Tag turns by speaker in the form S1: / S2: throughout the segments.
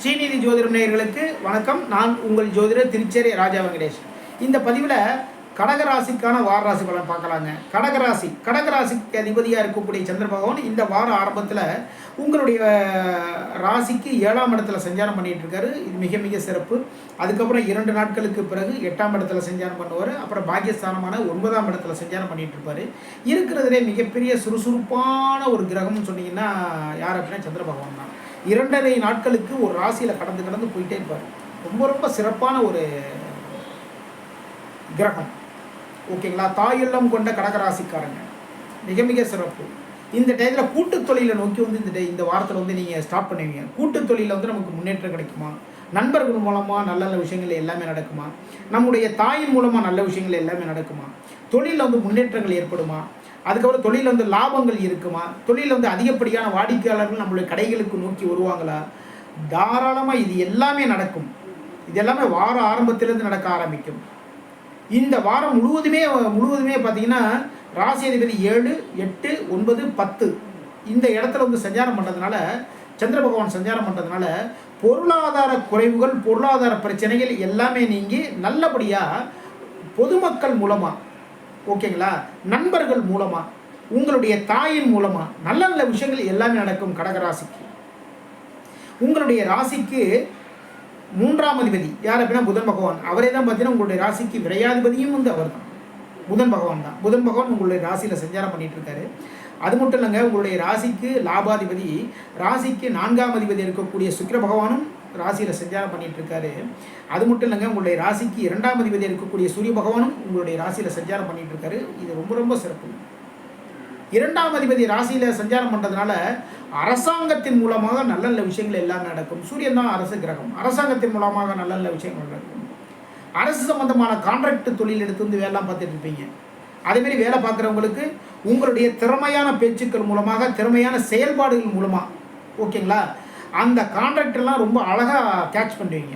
S1: ஸ்ரீநிதி ஜோதிடம் நேயர்களுக்கு வணக்கம். நான் உங்கள் ஜோதிடர் திருச்சேரி ராஜா வெங்கடேஷ். இந்த பதிவில் கடகராசிக்கான வார ராசி பலன் பார்க்கலாங்க. கடகராசி கடகராசிக்கு அதிபதியாக இருக்கக்கூடிய சந்திர பகவான் இந்த வார ஆரம்பத்தில் உங்களுடைய ராசிக்கு ஏழாம் இடத்துல சஞ்சாரம் பண்ணிகிட்டு இருக்காரு. இது மிக மிக சிறப்பு. அதுக்கப்புறம் இரண்டு நாட்களுக்கு பிறகு எட்டாம் இடத்துல சஞ்சாரம் பண்ணுவார். அப்புறம் பாக்கியஸ்தானமான ஒன்பதாம் இடத்துல சஞ்சாரம் பண்ணிகிட்டு இருப்பார். இருக்கிறதுலே மிகப்பெரிய சுறுசுறுப்பான ஒரு கிரகம்னு சொன்னீங்கன்னா யார் அப்படின்னா சந்திர பகவான் தான். இரண்டரை நாட்களுக்கு ஒரு ராசியில் கடந்து கடந்து போயிட்டே இருப்பார். ரொம்ப ரொம்ப சிறப்பான ஒரு கிரகம். ஓகேங்களா? தாயுள்ளம் கொண்ட கடகராசிக்காரங்க. மிக மிக சிறப்பு. இந்த டயத்தில் கூட்டு தொழிலை நோக்கி வந்து இந்த இந்த வாரத்தில் வந்து நீங்கள் ஸ்டார்ட் பண்ணுவீங்க. கூட்டு தொழிலில் வந்து நமக்கு முன்னேற்றம் கிடைக்குமா? நண்பர்கள் மூலமாக நல்ல நல்ல விஷயங்கள் எல்லாமே நடக்குமா? நம்முடைய தாயின் மூலமாக நல்ல விஷயங்கள் எல்லாமே நடக்குமா? தொழிலில் வந்து முன்னேற்றங்கள் ஏற்படுமா? அதுக்கப்புறம் தொழிலில் வந்து லாபங்கள் இருக்குமா? தொழிலில் வந்து அதிகப்படியான வாடிக்கையாளர்கள் நம்மளுடைய கடைகளுக்கு நோக்கி வருவாங்களா? தாராளமாக இது எல்லாமே நடக்கும். இது எல்லாமே வார ஆரம்பத்திலேருந்து நடக்க ஆரம்பிக்கும். இந்த வாரம் முழுவதுமே முழுவதுமே பார்த்தீங்கன்னா ராசி அதிபதி ஏழு எட்டு ஒன்பது பத்து இந்த இடத்துல வந்து சஞ்சாரம் பண்ணுறதுனால சந்திர பகவான் சஞ்சாரம் பண்ணுறதுனால பொருளாதார குறைவுகள் பொருளாதார பிரச்சனைகள் எல்லாமே நீங்கி நல்லபடியாக பொதுமக்கள் மூலமாக ஓகேங்களா? நண்பர்கள் மூலமாக உங்களுடைய தாயின் மூலமாக நல்ல நல்ல விஷயங்கள் எல்லாமே நடக்கும் கடகராசிக்கு உங்களுடைய ராசிக்கு மூன்றாம் அதிபதி. யார் அப்படின்னா புதன் பகவான். அவரே தான் பார்த்தீங்கன்னா உங்களுடைய ராசிக்கு விரையாதிபதியும் வந்து அவர் தான். புதன் பகவான் தான். புதன் பகவான் உங்களுடைய ராசியில் சஞ்சாரம் பண்ணிகிட்டு இருக்காரு அது மட்டும் இல்லைங்க உங்களுடைய ராசிக்கு லாபாதிபதி ராசிக்கு நான்காம் அதிபதி இருக்கக்கூடிய சுக்கிர பகவானும் ராசியில் சஞ்சாரம் பண்ணிட்டு இருக்காரு. அது மட்டும் இல்லைங்க உங்களுடைய ராசிக்கு இரண்டாம் அதிபதி இருக்கக்கூடிய சூரிய பகவானும் உங்களுடைய ராசியில் சஞ்சாரம் பண்ணிட்டு இருக்காரு. இது ரொம்ப ரொம்ப சிறப்பு. இரண்டாம் அதிபதி ராசியில் சஞ்சாரம் பண்ணுறதுனால அரசாங்கத்தின் மூலமாக நல்ல நல்ல விஷயங்கள் எல்லாம் நடக்கும். சூரியன் தான் அரசு கிரகம். அரசாங்கத்தின் மூலமாக நல்ல நல்ல விஷயங்கள் நடக்கும். அரசு சம்பந்தமான கான்ட்ராக்ட் தொழில் எடுத்து வந்து வேலை பார்த்துட்டு இருப்பீங்க. அதேமாரி வேலை பார்க்குறவங்களுக்கு உங்களுடைய திறமையான பேச்சுக்கள் மூலமாக திறமையான செயல்பாடுகள் மூலமாக ஓகேங்களா? அந்த கான்ட்ராக்டெல்லாம் ரொம்ப அழகாக கேட்ச் பண்ணுவீங்க.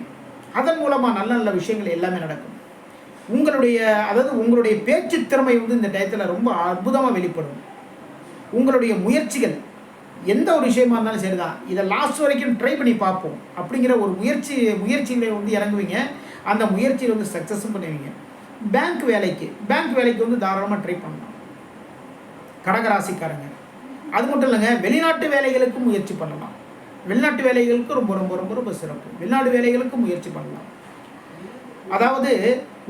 S1: அதன் மூலமாக நல்ல நல்ல விஷயங்கள் எல்லாமே நடக்கும். உங்களுடைய அதாவது உங்களுடைய பேச்சு திறமை வந்து இந்த டயத்தில் ரொம்ப அற்புதமாக வெளிப்படும். உங்களுடைய முயற்சிகள் எந்த ஒரு விஷயமா இருந்தாலும் சரிதான். இதை லாஸ்ட் வரைக்கும் ட்ரை பண்ணி பார்ப்போம் அப்படிங்கிற ஒரு முயற்சி முயற்சிகளை வந்து இறங்குவீங்க. அந்த முயற்சியில் வந்து சக்ஸஸும் பண்ணுவீங்க. பேங்க் வேலைக்கு பேங்க் வேலைக்கு வந்து தாராளமாக ட்ரை பண்ணலாம். கடகராசிக்காரங்க. அது மட்டும் இல்லைங்க வெளிநாட்டு வேலைகளுக்கும் முயற்சி பண்ணலாம். வெளிநாட்டு வேலைகளுக்கு ரொம்ப ரொம்ப ரொம்ப ரொம்ப சிறப்பு. வெளிநாட்டு வேலைகளுக்கும் முயற்சி பண்ணலாம். அதாவது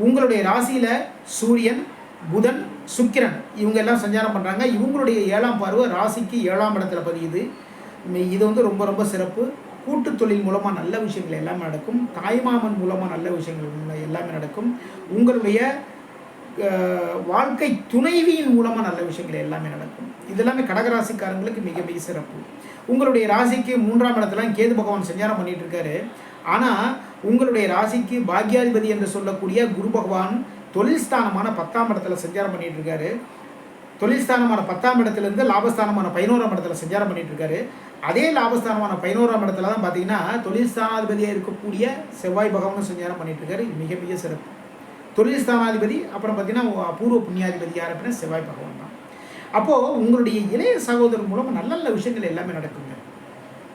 S1: உங்களுடைய ராசியில் சூரியன் புதன் சுக்கிரன் இவங்க எல்லாம் சஞ்சாரம் பண்ணுறாங்க இவங்களுடைய ஏழாம் பார்வை ராசிக்கு ஏழாம் இடத்துல பதியுது. இது வந்து ரொம்ப ரொம்ப சிறப்பு. கூட்டு தொழில் மூலமாக நல்ல விஷயங்கள் எல்லாமே நடக்கும். தாய்மாமன் மூலமாக நல்ல விஷயங்கள் எல்லாமே நடக்கும். உங்களுடைய வாழ்க்கை துணைவியின் மூலமாக நல்ல விஷயங்கள் எல்லாமே நடக்கும். இது எல்லாமே கடகராசிக்காரங்களுக்கு மிக மிக சிறப்பு. உங்களுடைய ராசிக்கு மூன்றாம் இடத்துல கேது பகவான் சஞ்சாரம் பண்ணிட்டு இருக்காரு. ஆனால் உங்களுடைய ராசிக்கு பாக்யாதிபதி என்று சொல்லக்கூடிய குரு பகவான் தொழில் ஸ்தானமான பத்தாம் இடத்துல சஞ்சாரம் பண்ணிட்டு இருக்காரு. தொழில் ஸ்தானமான பத்தாம் இடத்துலேருந்து லாபஸ்தானமான பதினோராம் இடத்துல சஞ்சாரம் பண்ணிட்டு இருக்காரு. அதே லாபஸ்தானமான பதினோராம் இடத்துல தான் பார்த்தீங்கன்னா தொழில் ஸ்தானாதிபதியாக இருக்கக்கூடிய செவ்வாய் பகவானும் சஞ்சாரம் பண்ணிட்டு இருக்காரு. மிக மிக சிறப்பு. தொழில் ஸ்தானாதிபதி அப்புறம் பார்த்தீங்கன்னா பூர்வ புண்ணியாதிபதி யார் அப்படின்னா செவ்வாய் பகவான் தான். அப்போது உங்களுடைய இளைய சகோதரர் மூலம் நல்ல நல்ல விஷயங்கள் எல்லாமே நடக்குங்க.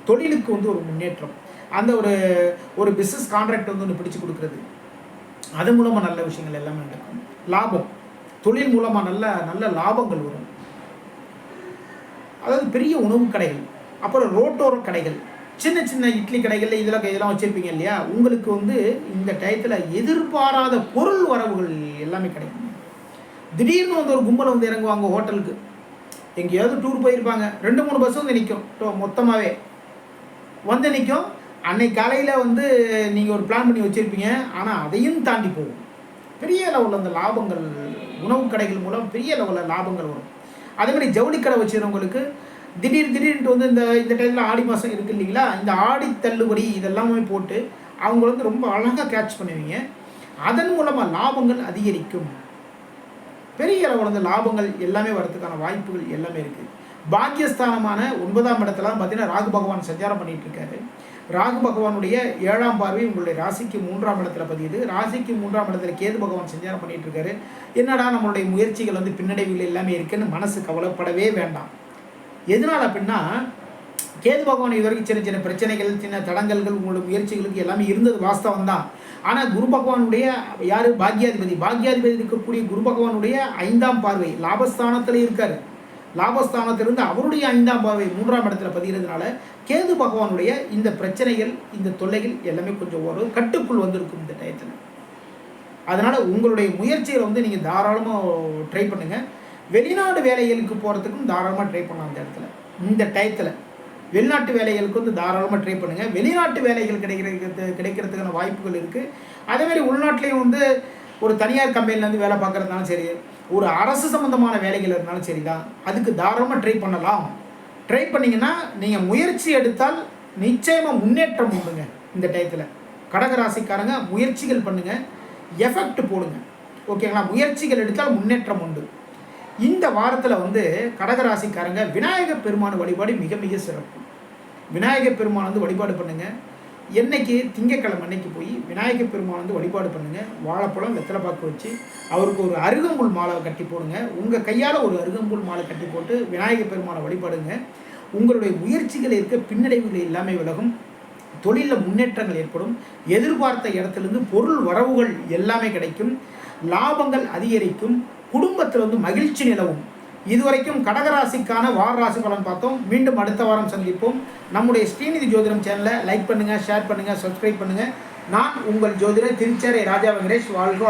S1: தொழிலுக்கு வந்து ஒரு முன்னேற்றம். அந்த ஒரு ஒரு பிஸ்னஸ் கான்ட்ராக்ட் வந்து ஒன்று பிடிச்சு கொடுக்குறது. அது மூலமாக நல்ல விஷயங்கள் எல்லாமே நடக்கும். லாபம். தொழில் மூலமாக நல்ல நல்ல லாபங்கள் வரும். அதாவது பெரிய உணவு கடைகள் அப்புறம் ரோட்டோர கடைகள் சின்ன சின்ன இட்லி கடைகளில் இதெல்லாம் இதெல்லாம் வச்சுருப்பீங்க இல்லையா? உங்களுக்கு வந்து இந்த டயத்தில் எதிர்பாராத பொருள் வரவுகள் எல்லாமே கிடைக்கும். திடீர்னு வந்து ஒரு கும்பலை வந்து இறங்குவாங்க ஹோட்டலுக்கு. எங்கேயாவது டூர் போயிருப்பாங்க. ரெண்டு மூணு பஸ் வந்து நிற்கும் மொத்தமாகவே வந்து நிற்கும் அன்னைக்கு காலையில் வந்து நீங்கள் ஒரு பிளான் பண்ணி வச்சுருப்பீங்க. ஆனால் அதையும் தாண்டி போகும். பெரிய லெவலில் அந்த லாபங்கள் உணவு கடைகள் மூலம் பெரிய லெவலில் லாபங்கள் வரும். அதே மாதிரி ஜவுளி கடை வச்சுருவங்களுக்கு திடீர் திடீர்னு வந்து இந்த இந்த டைமில் ஆடி மாதம் இருக்கு இல்லைங்களா? இந்த ஆடி தள்ளுபடி இதெல்லாமே போட்டு அவங்க வந்து ரொம்ப அழகாக கேட்ச் பண்ணுவீங்க. அதன் மூலமாக லாபங்கள் அதிகரிக்கும். பெரிய அளவில் வந்து லாபங்கள் எல்லாமே வரதுக்கான வாய்ப்புகள் எல்லாமே இருக்குது பாக்கியஸ்தானமான ஒன்பதாம் இடத்துல பார்த்தீங்கன்னா ராகு பகவான் சஞ்சாரம் பண்ணிட்டு இருக்காரு ராகு பகவானுடைய ஏழாம் பார்வை உங்களுடைய ராசிக்கு மூன்றாம் இடத்துல பதியுது. ராசிக்கு மூன்றாம் இடத்துல கேது பகவான் சஞ்சாரம் பண்ணிட்டு இருக்காரு என்னடா நம்மளுடைய முயற்சிகள் வந்து பின்னடைவுகள் எல்லாமே இருக்குன்னு மனசு கவலைப்படவே வேண்டாம். எதனால் அப்படின்னா கேது பகவான் இது வரைக்கும் சின்ன சின்ன பிரச்சனைகள் சின்ன தடங்கல்கள் உங்களோட முயற்சிகளுக்கு எல்லாமே இருந்தது வாஸ்தவம் தான் ஆனால் குரு பகவானுடைய யார்? பாக்யாதிபதி. பாக்யாதிபதி இருக்கக்கூடிய குரு பகவானுடைய ஐந்தாம் பார்வை லாபஸ்தானத்தில் இருக்கார். லாபஸ்தானத்திலிருந்து அவருடைய ஐந்தாம் பார்வை மூன்றாம் இடத்துல பதிகிறதுனால கேது பகவானுடைய இந்த பிரச்சனைகள் இந்த தொல்லைகள் எல்லாமே கொஞ்சம் ஒரு கட்டுக்குள் வந்திருக்கும் இந்த டயத்தில். அதனால் உங்களுடைய முயற்சிகளை வந்து நீங்கள் தாராளமாக ட்ரை பண்ணுங்கள் வெளிநாடு வேலைகளுக்கு போகிறதுக்கும் தாராளமாக ட்ரை பண்ணலாம் அந்த இடத்துல. இந்த டயத்தில் வெளிநாட்டு வேலைகளுக்கு வந்து தாராளமாக ட்ரை பண்ணுங்கள் வெளிநாட்டு வேலைகள் கிடைக்கிறது கிடைக்கிறதுக்கான வாய்ப்புகள் இருக்குது அதேமாதிரி உள்நாட்டிலையும் வந்து ஒரு தனியார் கம்பெனிலேருந்து வேலை பார்க்குறதுனாலும் சரி ஒரு அரசு சம்மந்தமான வேலைகள் இருந்தாலும் சரி தான் அதுக்கு தாராளமாக ட்ரை பண்ணலாம். ட்ரை பண்ணிங்கன்னா நீங்கள் முயற்சி எடுத்தால் நிச்சயமாக முன்னேற்றம் உண்டுங்க இந்த டயத்தில் கடகராசிக்காரங்க முயற்சிகள் பண்ணுங்கள் எஃபெக்ட் போடுங்க. ஓகேங்களா முயற்சிகள் எடுத்தால் முன்னேற்றம் உண்டு. இந்த வாரத்தில் வந்து கடகராசிக்காரங்க விநாயகர் பெருமான் வழிபாடு மிக மிக சிறப்பு. விநாயகர் பெருமான் வந்து வழிபாடு பண்ணுங்கள் என்னைக்கு திங்கக்கிழமை அன்னைக்கு போய் விநாயகர் பெருமான் வந்து வழிபாடு பண்ணுங்கள் வாழைப்பழம் வெத்தலைப்பாக்கு வச்சு அவருக்கு ஒரு அருகம்புல் மாலை கட்டி போடுங்க. உங்கள் கையால் ஒரு அருகம்புல் மாலை கட்டி போட்டு விநாயகர் பெருமானை வழிபாடுங்க. உங்களுடைய முயற்சிகள் இருக்க பின்னடைவுகள் எல்லாமே விலகும். தொழிலில் முன்னேற்றங்கள் ஏற்படும். எதிர்பார்த்த இடத்துலேருந்து பொருள் வரவுகள் எல்லாமே கிடைக்கும். லாபங்கள் அதிகரிக்கும். குடும்பத்தில் வந்து மகிழ்ச்சி நிலவும். இதுவரைக்கும் கடகராசிக்கான வார ராசி பலன் பார்த்தோம். மீண்டும் அடுத்த வாரம் சந்திப்போம். நம்முடைய ஸ்ரீநிதி ஜோதிடம் சேனலை லைக் பண்ணுங்கள் ஷேர் பண்ணுங்கள் சப்ஸ்கிரைப் பண்ணுங்கள் நான் உங்கள் ஜோதிடர் திருச்சேரை ராஜா வெங்கடேஷ். வாழ்க